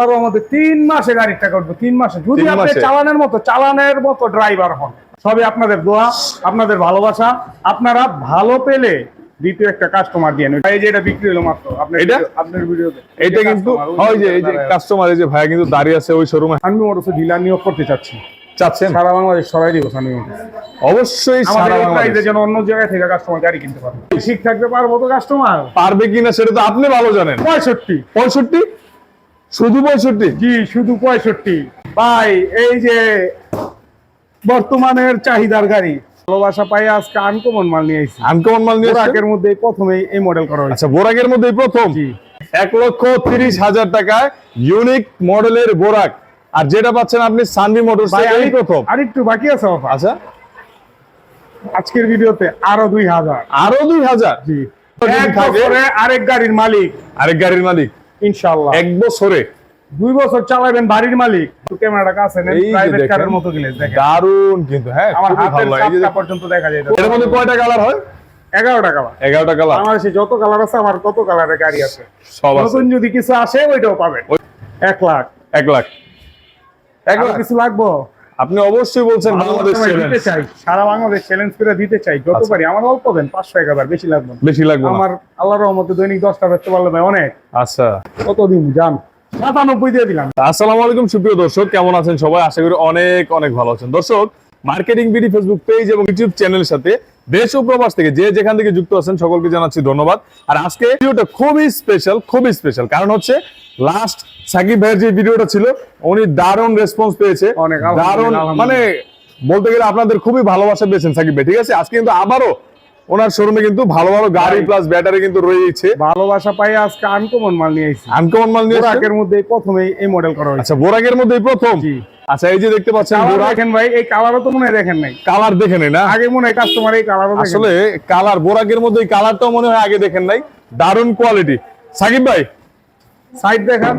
আল্লাহর আমাদের তিন মাসে গাড়ির টাকা উঠবে তিন মাসে। যদি আপনি চালানের মতো চালানের মতো ড্রাইভার হন সবই আপনাদের দোয়া আপনাদের ভালোবাসা। আপনারা ভালো পেলে দ্বিতীয় একটা কাস্টমার দিয়ে নেবেন। এই যে এটা বিক্রি হলো মাত্র আপনার এটা? আপনার ভিডিওতে এটা কিন্তু হয় যে এই যে কাস্টমার এই যে ভাইয়া কিন্তু দাঁড়িয়ে আছে ওই শোরুমে আমি মোটরসে ডিলার নিয়োগ করতে চাচ্ছি। চাচ্ছেন? সারা বাংলাদেশ দিব সানি অবশ্যই সারা বাংলাদেশ। যেন অন্য জায়গায় থেকে কাস্টমার গাড়ি কিনতে পারবে ঠিক থাকতে পারব তো কাস্টমার পারবে কিনা সেটা তো আপনি ভালো জানেন। পঁয়ষট্টি। পঁয়ষট্টি? শুধু পঁয়ষট্টি? জি শুধু পঁয়ষট্টি। ভাই এই যে বর্তমানের চাহিদার গাড়ি ভালোবাসা পাই আজকে আনকমন মাল নিয়ে এসেছি আনকমন মাল নিয়ে বোরাকের মধ্যে প্রথমেই এই মডেল করা হয়েছে। আচ্ছা বোরাকের প্রথম? জি। এক লক্ষ তিরিশ হাজার টাকায় ইউনিক মডেলের বোরাক। আর যেটা পাচ্ছেন আপনি সানভি আরেক- প্রথম। আরেকটু বাকি আছে আচ্ছা। আজকের ভিডিওতে আরও দুই হাজার। আরও দুই হাজার? জি। আরেক গাড়ির মালিক। আরেক গাড়ির মালিক। ইনশাল্লাহ এক বছরে। দুই বছর চালাবেন বাড়ির মালিক। ক্যামেরাটা কাছে নেন প্রাইভেট কারের মতো গেলে দেখেন। দারুণ কিন্তু হ্যাঁ আমার হাতের চাপটা পর্যন্ত দেখা যায় এর মধ্যে কয়টা কালার হয়? এগারোটা কালার। এগারোটা কালার। বাংলাদেশে যত কালার আছে আমার তত কালারের গাড়ি আছে। সব নতুন যদি কিছু আসে ওইটাও পাবেন। এক লাখ। এক লাখ। এক লাখ। কিছু লাগবো? আপনি অবশ্যই বলছেন বাংলাদেশ চ্যালেঞ্জ দিতে চাই সারা বাংলাদেশ চ্যালেঞ্জ করে দিতে চাই যত আচ্ছা। পারি। আমার অল্প দেন পাঁচশো এক হাজার বেশি লাগবে। বেশি লাগবে আমার আল্লাহর রহমতে দৈনিক দশটা বেচতে পারলে ভাই অনেক। আচ্ছা। কতদিন? যান সাতানব্বই দিয়ে দিলাম। আসসালামু আলাইকুম সুপ্রিয় দর্শক কেমন আছেন সবাই? আশা করি অনেক অনেক ভালো আছেন। দর্শক মার্কেটিং বিডি ফেসবুক পেজ এবং ইউটিউব চ্যানেলের সাথে দেশ ও প্রবাস থেকে যে যেখান থেকে যুক্ত আছেন সকলকে জানাচ্ছি ধন্যবাদ। আর আজকে ভিডিওটা খুবই স্পেশাল খুবই স্পেশাল কারণ হচ্ছে লাস্ট সাকিব ভাইয়ের যে ভিডিওটা ছিল উনি দারুণ রেসপন্স পেয়েছে। দারুণ মানে বলতে গেলে আপনাদের খুবই ভালোবাসা পেয়েছেন সাকিব ভাই ঠিক আছে? আজকে কিন্তু আবারও ওনার শোরুমে কিন্তু ভালো ভালো গাড়ি প্লাস ব্যাটারি কিন্তু রয়েছে। ভালোবাসা পাই আজকে আনকমন মাল নিয়ে এসেছি। আনকমন মাল নিয়ে? বোরাকের মধ্যে প্রথমেই এই মডেল করা হয়েছে। আচ্ছা বোরাকের মধ্যে প্রথম? জি। আচ্ছা এই যে দেখতে পাচ্ছেন দেখেন ভাই এই কালারও তো মনে হয় দেখেন নাই। কালার দেখে নেই না? আগে মনে হয় কাস্টমার এই কালারও দেখেন আসলে কালার বোরাকের মধ্যে এই কালারটাও মনে হয় আগে দেখেন নাই। দারুণ কোয়ালিটি সাকিব ভাই? সাইড দেখান।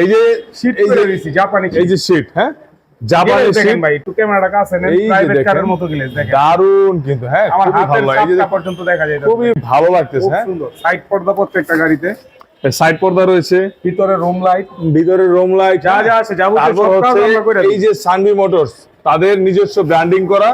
এই যে শীট এই যে জাপানি এই যে শীট হ্যাঁ? জাপানি দেখেন ভাই একটু ক্যামেরাটা কাছে নেন এই যে প্রাইভেট কারের মতো গেলে দেখেন। দারুণ কিন্তু হ্যাঁ আমার হাতের ভালো এই যে চাপটা পর্যন্ত দেখা যায় খুবই ভালো লাগতেছে হ্যাঁ। সুন্দর। সাইড পর্দা প্রত্যেকটা গাড়িতে। সাইড পর্দা রয়েছে। ভিতরে রুম লাইট ভিতরে রোম লাইট যা যা আছে যাবতীয় সব কাজ আমরা করে এই যে সানভি মোটরস তাদের নিজস্ব ব্র্যান্ডিং করা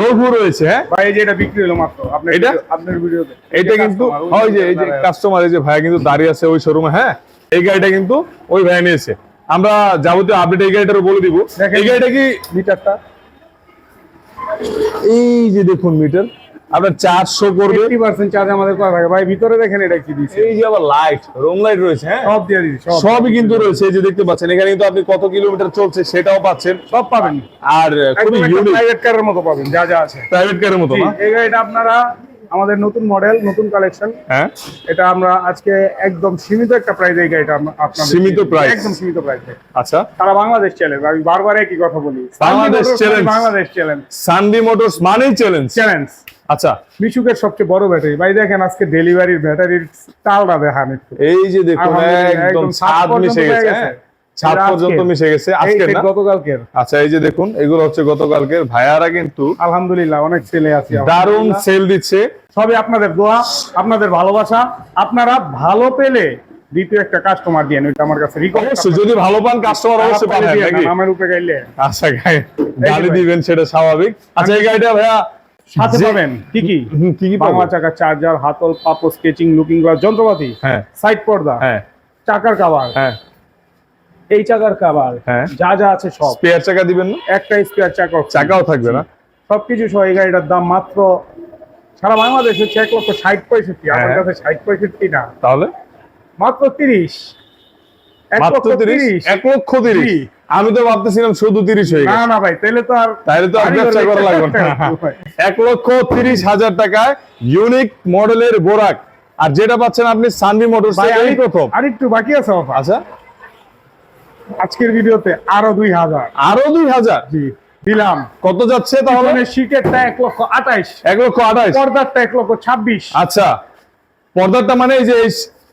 লোগো রয়েছে হ্যাঁ। ভাই এই যে এটা বিক্রি হলো মাত্র। আপনার এটা? আপনার ভিডিওতে এটা কিন্তু হয় যে এই যে কাস্টমার এই যে ভাইয়া কিন্তু দাঁড়িয়ে আছে ওই শোরুমে হ্যাঁ। এই গাড়িটা কিন্তু ওই ভাইয়া নিয়েছে। আমরা যাবতীয় আপডেট এই গাড়িটারও বলে দিব। এই গাড়িটা কি? মিটারটা। এই যে দেখুন মিটার আপনার চারশো করবে। 80% চার্জ আমাদের করা থাকে। ভাই ভিতরে দেখেন এটা কি দিচ্ছে এই যে আবার লাইট রুম লাইট রয়েছে হ্যাঁ? সব দিয়ে সব। সবই কিন্তু রয়েছে এই যে দেখতে পাচ্ছেন এখানে কিন্তু আপনি কত কিলোমিটার চলছে সেটাও পাচ্ছেন। সব পাবেন। আর খুবই ইউনিক প্রাইভেট কারের মতো পাবেন যা যা আছে। প্রাইভেট কারের মতো এই গাড়িটা আপনারা আমাদের নতুন মডেল নতুন কালেকশন হ্যাঁ। এটা আমরা আজকে একদম সীমিত একটা প্রাইস এই গাড়িটা আপনাদের সীমিত price? একদম সীমিত প্রাইস আচ্ছা। সারা বাংলাদেশ চ্যালেঞ্জ আমি বারবার একই কথা বলি। বাংলাদেশ challenge। মানে বাংলাদেশ চ্যালেঞ্জ সানভি মোটরস মানেই চ্যালেঞ্জ চ্যালেঞ্জ আচ্ছা। মিশুকের সবচেয়ে বড় ব্যাটারি ভাই দেখেন আজকে ডেলিভারির ব্যাটারির তালটা দেখান এই যে দেখুন একদম ছাদ ছাদ মিশে গেছে গেছে। হ্যাঁ ছাদ পর্যন্ত মিশে গেছে আজকে না? গতকালকের। আচ্ছা এই যে দেখুন এগুলো হচ্ছে গতকালকের। ভাইয়ারা কিন্তু আলহামদুলিল্লাহ অনেক ছেলে আছে। দারুণ সেল দিচ্ছে। সবই আপনাদের দোয়া আপনাদের ভালোবাসা। আপনারা ভালো পেলে দ্বিতীয় একটা কাস্টমার দিয়ে এটা আমার কাছে রিকোয়েস্ট যদি ভালো পান কাস্টমার অবশ্যই পাবেন নাকি? আমার উপরে গাইলে আচ্ছা গাড়ি ভাই। দিবেন সেটা স্বাভাবিক। আচ্ছা এই গাড়িটা ভাইয়া সাথে পাবেন কি কি? কি কি পাবো? চাকা চার্জার হাতল পাপো স্কেচিং লুকিং গ্লাস যন্ত্রপাতি হ্যাঁ। সাইড পর্দা হ্যাঁ। চাকার কাভার হ্যাঁ। এই চাকার কাভার হ্যাঁ। যা যা আছে সব। স্পেয়ার চাকা দিবেন না? একটা স্পেয়ার চাকা চাকাও থাকবে না? সবকিছু সহ এই গাড়িটার দাম মাত্র সারা বাংলাদেশ হচ্ছে এক লক্ষ ষাট পঁয়ষট্টি আমার হ্যাঁ। কাছে ষাট পঁয়ষট্টি না। তাহলে? মাত্র তিরিশ। মাত্র তিরিশ? তিরিশ। এক লক্ষ তিরিশ? আমি তো ভাবতেছিলাম শুধু তিরিশ হয়ে না গেছে। না ভাই তাহলে তো আর তাহলে তো আর ব্যবসা করা লাগবে না। এক লক্ষ তিরিশ হাজার টাকায় ইউনিক মডেলের বোরাক আর যেটা পাচ্ছেন আপনি সানভি আরেক- প্রথম। আরেকটু বাকি আছে আচ্ছা। আজকের ভিডিওতে আরও দুই হাজার। আরও দুই হাজার? জি দিলাম। কত যাচ্ছে তাহলে? শীতেরটা এক লক্ষ আঠাইশ। এক লক্ষ আঠাশ পর্দারটা এক লক্ষ ছাব্বিশ। আচ্ছা পর্দাটা মানে এই যে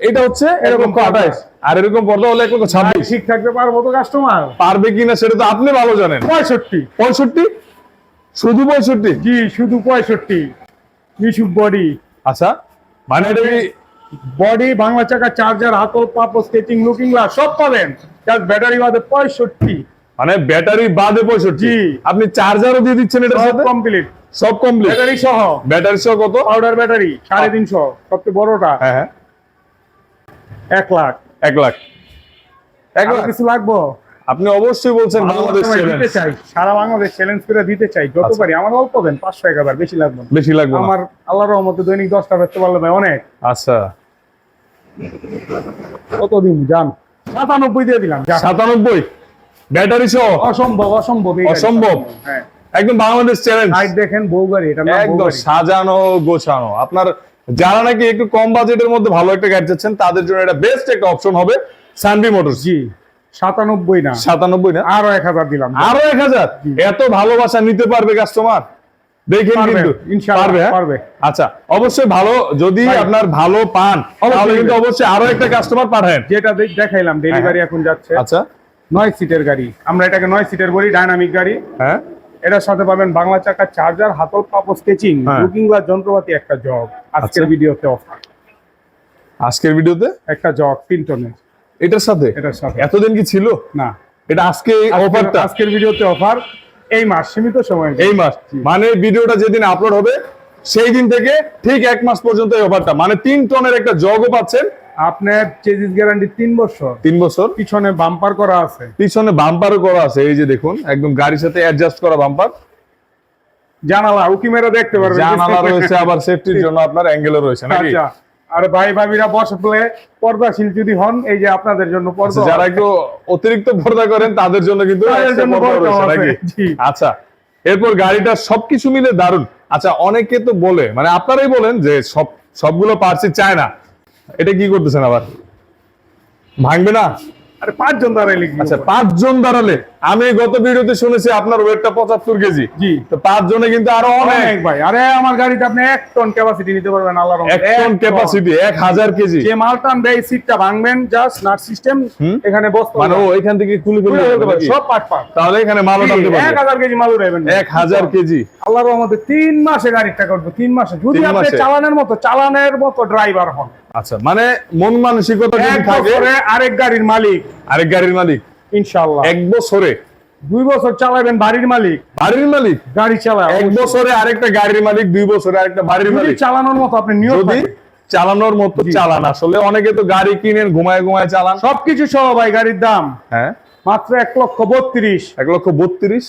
এটা হচ্ছে এরকম। আঠাশ আর এরকম পর্দা হলে এক লক্ষ ছাব্বিশ? ঠিক থাকতে পারব তো কাস্টমার পারবে কিনা সেটা তো আপনি ভালো জানেন। পঁয়ষট্টি। পঁয়ষট্টি? শুধু পঁয়ষট্টি? জি শুধু পঁয়ষট্টি। মিশুক বডি আচ্ছা মানে এটা বডি বাংলা চাকা চার্জার হাতল পাপো স্কেচিং লুকিং গ্লাস সব পাবেন। ব্যাটারি বাদে পঁয়ষট্টি। মানে ব্যাটারি বাদে পঁয়ষট্টি। আপনি চার্জারও দিয়ে দিচ্ছেন এটার সব কমপ্লিট সব কমপ্লিট ব্যাটারি সহ। ব্যাটারি সহ কত? পাউডার ব্যাটারি সাড়ে তিনশো সবচেয়ে বড়টা। হ্যাঁ হ্যাঁ। এক লাখ। এক লাখ। এক লাখ কিছু লাগবো? আপনি অবশ্যই বলছেন বাংলাদেশ দিতে চাই। সারা বাংলাদেশ চ্যালেঞ্জ করে দিতে চাই। যত আচ্ছা। পারি। আমার অল্প দেন পাঁচশো এক হাজার বেশি লাগবে বেশি লাগবে। আমার আল্লাহর রহমতে দৈনিক দশটা বেচতে পারলে ভাই অনেক। আচ্ছা। কতদিন যান? সাতানব্বই দিয়ে দিলাম। সাতানব্বই? ব্যাটারি সহ? অসম্ভব অসম্ভব অসম্ভব। হ্যাঁ। একদম বাংলাদেশ চ্যালেঞ্জ দেখেন বউ গাড়ি এটা একদম সাজানো গোছানো। আপনার যারা নাকি একটু কম বাজেটের মধ্যে ভালো একটা গাড়ি চাচ্ছেন তাদের জন্য এটা বেস্ট একটা অপশন হবে সানবি মোটরস জি। সাতানব্বই না। সাতানব্বই না? আরও এক হাজার দিলাম। আরও এক হাজার? এত ভালোবাসা নিতে পারবে কাস্টমার দেখেন কিন্তু ইনশাআল্লাহ, পারবে হ্যাঁ? পারবে। আচ্ছা অবশ্যই ভালো যদি আপনার ভালো পান তাহলে কিন্তু অবশ্যই আরও একটা কাস্টমার পাঠান। যেটা দেখাইলাম ডেলিভারি এখন যাচ্ছে। আচ্ছা। নয় সিটের গাড়ি। আমরা এটাকে নয় সিটের বলি ডাইনামিক গাড়ি। হ্যাঁ। এটার সাথে পাবেন বাংলা চাকার চার্জার হাতল পাপ স্কেচিং হ্যাঁ। বুকিং গ্লাস যন্ত্রপাতি একটা জগ আজকের আচ্ছা। ভিডিওতে অফার আজকের ভিডিওতে? একটা তিন টনের এটার সাথে? এটার সাথে। এতদিন কি ছিল? না। এটা আজকে অফারটা আজকের ভিডিওতে অফার এই মাস সীমিত সময় এই মাস। মানে ভিডিওটা যেদিন আপলোড হবে সেই দিন থেকে ঠিক এক মাস পর্যন্ত এই অফারটা মানে তিন টনের একটা জগও পাচ্ছেন। আপনার চেজিস গ্যারান্টি তিন বছর। তিন বছর। পিছনে বাম্পার করা আছে। পিছনে বাম্পারও করা আছে এই যে দেখুন একদম গাড়ির সাথে অ্যাডজাস্ট করা বাম্পার জানালা উকি মেরে দেখতে পারবেন। জানালা রয়েছে আবার সেফটির জন্য আপনার অ্যাঙ্গেলও রয়েছে নাকি? আচ্ছা। আর ভাই ভাবিরা বসলে পর্দাশীল যদি হন এই যে আপনাদের জন্য আচ্ছা, পর্দা যারা একটু অতিরিক্ত পর্দা করেন তাদের জন্য কিন্তু। আচ্ছা এরপর গাড়িটা সবকিছু মিলে দারুণ আচ্ছা অনেকে তো বলে মানে আপনারাই বলেন যে সব সবগুলো পার্সি চায় না। এটা কি করতেছেন আবার? ভাঙবে না? আরে পাঁচজন দাঁড়াই লিখবি আচ্ছা পাঁচজন দাঁড়ালে আমি গত ভিডিওতে শুনেছি আপনার ওয়েটটা পঁচাত্তর কেজি। জি। তো পাঁচ জনে কিন্তু আরও অনেক। ভাই। আরে আমার গাড়িতে আপনি এক টন ক্যাপাসিটি নিতে পারবেন আল্লাহর এক টন ক্যাপাসিটি এক হাজার কেজি। যে মালটা আনবে এই সিটটা ভাঙবেন জাস্ট নাট সিস্টেম এখানে বসতে মানে ও এখান থেকে খুলে খুলে সব পাট পাট তাহলে এখানে মালও টানতে এক পারবে হাজার কেজি মাল উঠাইবেন এক হাজার কেজি। আল্লাহর রহমতে তিন মাসে গাড়িটা করব তিন মাসে। যদি আপনি? চালানের মতো চালানের মতো ড্রাইভার হন। আচ্ছা মানে মন মানসিকতা যদি থাকে আরেক গাড়ির মালিক। আরেক গাড়ির মালিক। এক বছরে? দুই বছর চালাবেন বাড়ির মালিক। বাড়ির মালিক? গাড়ি চালায় এক বছরে আরেকটা গাড়ির মালিক দুই বছরে আরেকটা বাড়ির মালিক। চালানোর মতো আপনি যদি চালানোর মতো চালান। আসলে অনেকে তো গাড়ি কিনেন ঘুমায় ঘুমায় চালান। সবকিছু সহ ভাই গাড়ির দাম। হ্যাঁ। মাত্র এক লক্ষ বত্রিশ। এক লক্ষ বত্রিশ?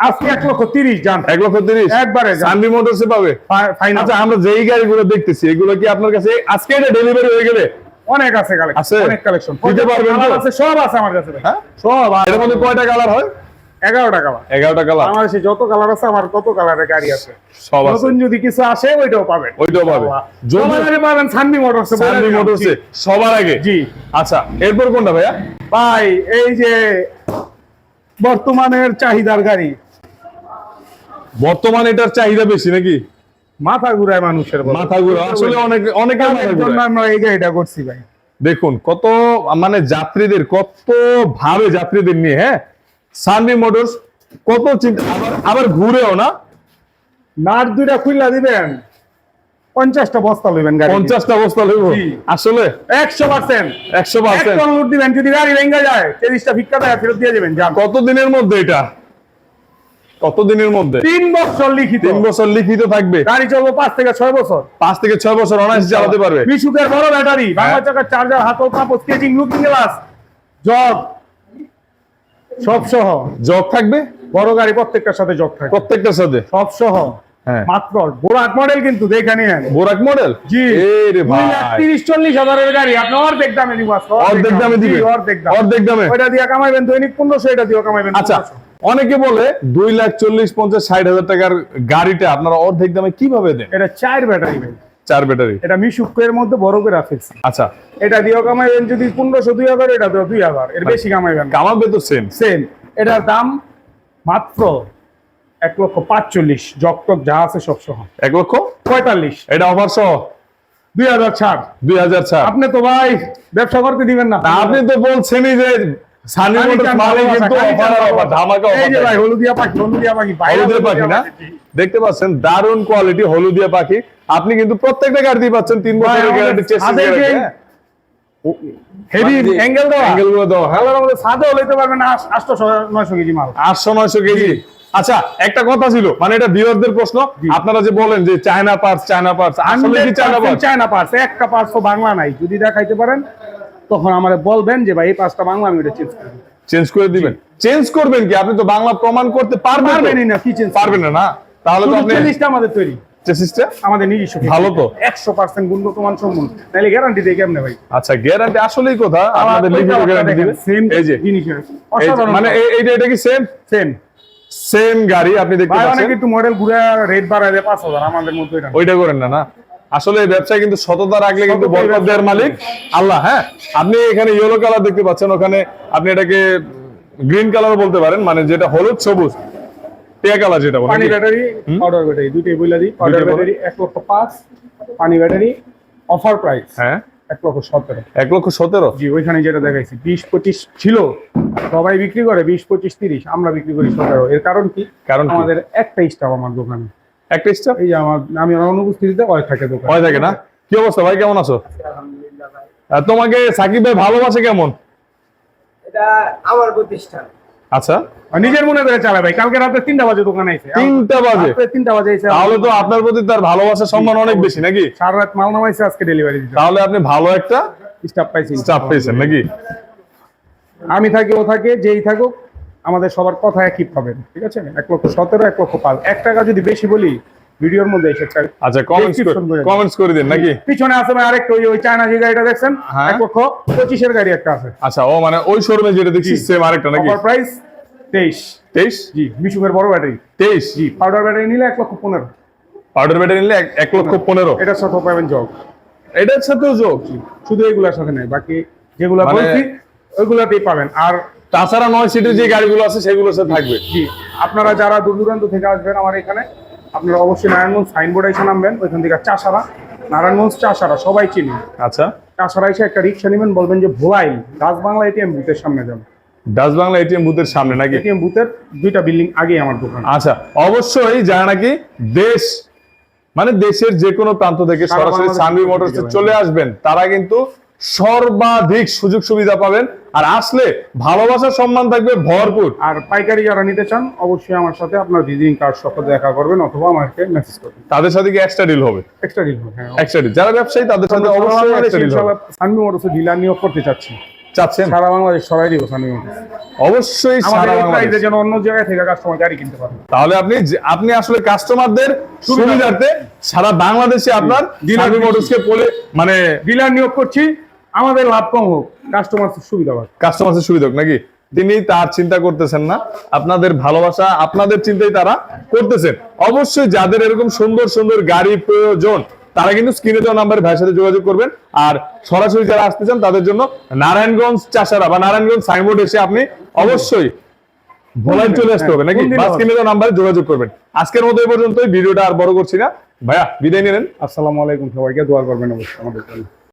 আজকে এক লক্ষ তিরিশ জান। এক লক্ষ তিরিশ? একবারে যান। সানবি মোটরসে পাবে? আচ্ছা আমরা যেই গাড়িগুলো দেখতেছি এগুলো কি আপনার কাছে আজকে এটা ডেলিভারি হয়ে গেলে? অনেক আছে কালেকশন অনেক কালেকশন দিতে পারবেন? আছে সব আছে আমার কাছে হ্যাঁ? সব এর মধ্যে কয়টা কালার হয়? এগারোটা কালার এগারোটা কালার বাংলাদেশে যত কালার আছে আমার তত কালারের গাড়ি আছে। সব নতুন যদি কিছু আসে ওইটাও পাবেন। ওইটাও পাবে। যদি যদি পাবেন সানবি মোটরসে সানবি মোটরসে সবার আগে? জি। আচ্ছা এরপর কোনটা ভাইয়া? ভাই এই যে বর্তমানের চাহিদার গাড়ি। বর্তমানে এটার চাহিদা বেশি নাকি? মাথা ঘুরায় মানুষের মাথা ঘুরা আসলে অনেক অনেকের মাথা ঘুরায়। আমরা এই গাড়িটা করছি ভাই। দেখুন কত মানে যাত্রীদের কত ভাবে যাত্রীদের নিয়ে হ্যাঁ? সানবি মোটরস কত চিন্তা আবার আবার ঘুরেও না? নাট দুইটা খুললা দিবেন। পঞ্চাশটা বস্তা লইবেন গাড়ি পঞ্চাশটা অবস্থা লইব? আসলে? একশো পার্সেন্ট। একশো পার্সেন্ট। দিবেন যদি গাড়ি ভেঙে যায় তিরিশটা ভিক্ষা দেয় ফেরত দিয়ে কত দিনের মধ্যে এটা? কত দিনের মধ্যে? তিন বছর লিখিত। তিন বছর লিখিত থাকবে। গাড়ি চলবো পাঁচ থেকে ছয় বছর। পাঁচ থেকে ছয় বছর অনায়াসে চালাতে পারবে। মিশুকের বড় ব্যাটারি বাংলা চাকার চার্জার হাতল কাপড় স্কেচিং লুকিং গ্লাস জগ সব সহ। জগ থাকবে? বড় গাড়ি প্রত্যেকটার সাথে জগ থাকে প্রত্যেকটার সাথে? সব সহ। হ্যাঁ। মাত্র বোরাক মডেল কিন্তু দেখে বোরাক মডেল জি। তিরিশ চল্লিশ হাজারের গাড়ি আপনি অর্ধেক দামে দিব অর্ধেক দামে। দিবে? অর্ধেক দাম। অর্ধেক দামে? ওইটা দিয়ে কামাইবেন দৈনিক পনেরোশো এটা দিয়ে কামাইবেন আচ্ছা। 1500 অনেকে বলে দুই লাখ চল্লিশ পঞ্চাশ ষাট হাজার টাকার গাড়িটা আপনারা অর্ধেক দামে কীভাবে দেন? এটা চার ব্যাটারি ভাই। চার ব্যাটারি। এটা মিশুকের মধ্যে বড় করে ফেলছি। আচ্ছা। এটা দিয়েও কামাইবেন যদি পনেরোশো দুই হাজার এটা দিয়েও দুই হাজার। এর বেশি কামাইবেন না। কামাবে তো সেম সেম এটার দাম মাত্র এক লক্ষ পাঁচচল্লিশ। জকটক যা আছে সব সহ। এক লক্ষ? পঁয়তাল্লিশ। এটা অফার সহ? দুই হাজার ছাড়। দুই হাজার ছাড়। আপনি তো ভাই ব্যবসা করতে দিবেন না। আপনি তো বলছেনই যে সানি মোটরস মানে কিন্তু অফার অফার ভালোবাসা। ধামাকা এই যে ভাই হলুদিয়া পাখি হলুদিয়া পাখি হলুদিয়া পাখি না? দেখতে পাচ্ছেন দারুণ কোয়ালিটি হলুদিয়া পাখি। আপনি কিন্তু প্রত্যেকটা গাড়ি পাচ্ছেন তিন ভাই, বছরের গ্যারান্টি চেষ্টা ছাদের হেভি যে অ্যাঙ্গেলগুলো দেওয়া, হ্যাঁ। লইতে পারবেন কেজি মাল। কেজি। আচ্ছা একটা কথা ছিল মানে এটা ভিউয়ারদের প্রশ্ন। আপনারা যে বলেন যে চায়না পার্টস চায়না পার্টস আসলে কি চায়না পার্টস চায়না পার্স একটা পার্স তো বাংলা নাই। যদি দেখাইতে পারেন তখন আমারে বলবেন যে ভাই এই পাঁচটা বাংলা আমি এটা চেঞ্জ করব। চেঞ্জ করে দিবেন। চেঞ্জ করবেন কি? আপনি তো বাংলা প্রমাণ করতে পারবেন না কি চেঞ্জ পারবেন না না? তাহলে তো আপনি জিনিসটা আমাদের তৈরি। চেসিসটা আমাদের নিজস্ব ভালো তো। একশো পার্সেন্ট গুণগত মান সম্পূর্ণ। নাহলে গ্যারান্টি দিয়ে কেমনে ভাই? আচ্ছা গ্যারান্টি আসলেই কথা। আপনাদের লিখিত গ্যারান্টি দিবে। সেম এই যে। জিনিসের অসাধারণ মানে এইটা এটা কি সেম সেম সেম গাড়ি আপনি দেখতে ভাই অনেক একটু মডেল ঘুরে রেট বাড়ায় দেয় পাঁচ হাজার আমাদের মধ্যে এটা। ওইটা করেন না না? আসলে এই ব্যবসায় কিন্তু সততা রাখলে কিন্তু বরকত দেওয়ার মালিক। আল্লাহ হ্যাঁ? আপনি এখানে ইয়েলো কালার দেখতে পাচ্ছেন ওখানে আপনি এটাকে গ্রিন কালার বলতে পারেন মানে যেটা হলুদ সবুজ টিয়া কালার যেটা পানি ব্যাটারি পাউডার ব্যাটারি দুইটাই বইলা দিই পাউডার ব্যাটারি এক লক্ষ পাঁচ পানি ব্যাটারি অফার প্রাইস হ্যাঁ? এক লক্ষ সতেরো। এক লক্ষ সতেরো? জি ওইখানে যেটা দেখাইছি বিশ পঁচিশ ছিল সবাই বিক্রি করে বিশ পঁচিশ তিরিশ আমরা বিক্রি করি সতেরো। এর কারণ কি? কারণ আমাদের একটা স্টাফ আমার দোকানে। একটা স্টাফ এই আমার আমি আমার অনুপস্থিতিতে অনেক থাকে দোকান। হয় থাকে না? কি অবস্থা ভাই কেমন আছো? তোমাকে সাকিব ভাই ভালোবাসে কেমন? এটা আমার প্রতিষ্ঠান। আচ্ছা। নিজের মনে করে ভাই কালকে রাতে তিনটা বাজে দোকানে আইছে। তিনটা বাজে? তিনটা বাজে আইছে। তাহলে তো আপনার প্রতি তার সম্মান অনেক বেশি নাকি? সারা রাত মাল নামাইছে আজকে ডেলিভারি দিতে তাহলে আপনি ভালো একটা স্টাফ পাইছি স্টাফ পেয়েছেন নাকি? আমি থাকি ও থাকে যেই থাকুক আমাদের সবার কথা একই পাবেন ঠিক আছে? এক লক্ষ সতেরো এক লক্ষ পাঁচ। এক টাকা যদি বেশি বলি ভিডিওর মধ্যে এসে আচ্ছা কমেন্টস করে দিন। কমেন্টস করে দিন নাকি? পিছনে আছে ভাই আরেকটা ওই ওই চায়না যে গাড়িটা দেখছেন? হ্যাঁ। এক লক্ষ পঁচিশের গাড়ি একটা আছে। আচ্ছা ও মানে ওই শোরুমে যেটা দেখছি সেম আরেকটা নাকি? প্রাইস তেইশ। তেইশ? জি বিশুকের বড় ব্যাটারি তেইশ? জি পাউডার ব্যাটারি নিলে এক লক্ষ পনেরো। পাউডার ব্যাটারি নিলে এক- লক্ষ পনেরো। এটার সাথে পাবেন জগ। এটার সাথেও যোগ শুধু এগুলোর সাথে নেই বাকি যেগুলো মানে- বলছি ওইগুলাতেই পাবেন। আর তাছাড়া নয় সিটের যে গাড়িগুলো আছে সেগুলো থাকবে। জি। আপনারা যারা দূর দূরান্ত থেকে আসবেন আমার এখানে আপনারা অবশ্যই নারায়ণগঞ্জ সাইনবোর্ড এসে নামবেন ওইখান থেকে চাষারা নারায়ণগঞ্জ চাষারা সবাই চিনি। আচ্ছা। চাষারা এসে একটা রিক্সা নেবেন বলবেন যে ভোলাইল ডাচ বাংলা এটিএম বুথের সামনে যাবেন ডাচ বাংলা এটিএম বুথের সামনে নাকি? এটিএম বুথের দুইটা বিল্ডিং আগেই আমার দোকান। আচ্ছা অবশ্যই যারা নাকি দেশ মানে দেশের যে কোনো প্রান্ত থেকে সরাসরি সানভি মোটরসে চলে আসবেন তারা কিন্তু সর্বাধিক সুযোগ সুবিধা পাবেন আর আসলে ভালোবাসার সম্মান থাকবে ভরপুর। আর পাইকারি যারা নিতে চান অবশ্যই আমার সাথে আপনার ভিজিটিং কার্ড সহ দেখা করবেন অথবা আমাকে মেসেজ করবেন। তাদের সাথে কি এক্সট্রা ডিল হবে? এক্সট্রা ডিল হ্যাঁ। এক্সট্রা ডিল যারা ব্যবসায়ী তাদের সাথে অবশ্যই এক্সট্রা ডিল হবে। সানমি মোটরসে ডিলার নিয়োগ করতে চাচ্ছি। চাচ্ছেন? সারা বাংলাদেশ সরাই দিব সানমি মোটরস। অবশ্যই সারা বাংলাদেশ। যেন অন্য জায়গায় থেকে কাস্টমার গাড়ি কিনতে পারে। তাহলে আপনি আপনি আসলে কাস্টমারদের সুবিধার্থে। সারা বাংলাদেশে আপনার দিচ্ছি। মোটরসকে বলে মানে ডিলার নিয়োগ করছি। আমাদের লাভ কম হোক কাস্টমার সুবিধা পাবে কাস্টমারের সুবিধা হোক নাকি? তিনি তার চিন্তা করতেছেন না আপনাদের ভালোবাসা আপনাদের চিন্তাই তারা করতেছেন। অবশ্যই যাদের এরকম সুন্দর সুন্দর গাড়ি প্রয়োজন তারা কিন্তু স্ক্রিনে দেওয়া নাম্বারে ভাইয়ের সাথে যোগাযোগ করবেন। আর সরাসরি যারা আসতে চান তাদের জন্য নারায়ণগঞ্জ চাষারা বা নারায়ণগঞ্জ সাইনবোর্ড এসে আপনি অবশ্যই ভোলাই চলে আসতে হবে নাকি? বা স্ক্রিনে দেওয়া নাম্বারে যোগাযোগ করবেন। আজকের মতো এই পর্যন্তই ভিডিওটা আর বড় করছি না। ভাইয়া বিদায় নিলেন। আসসালামু আলাইকুম সবাইকে দোয়া করবেন অবশ্যই আমাদের জন্য।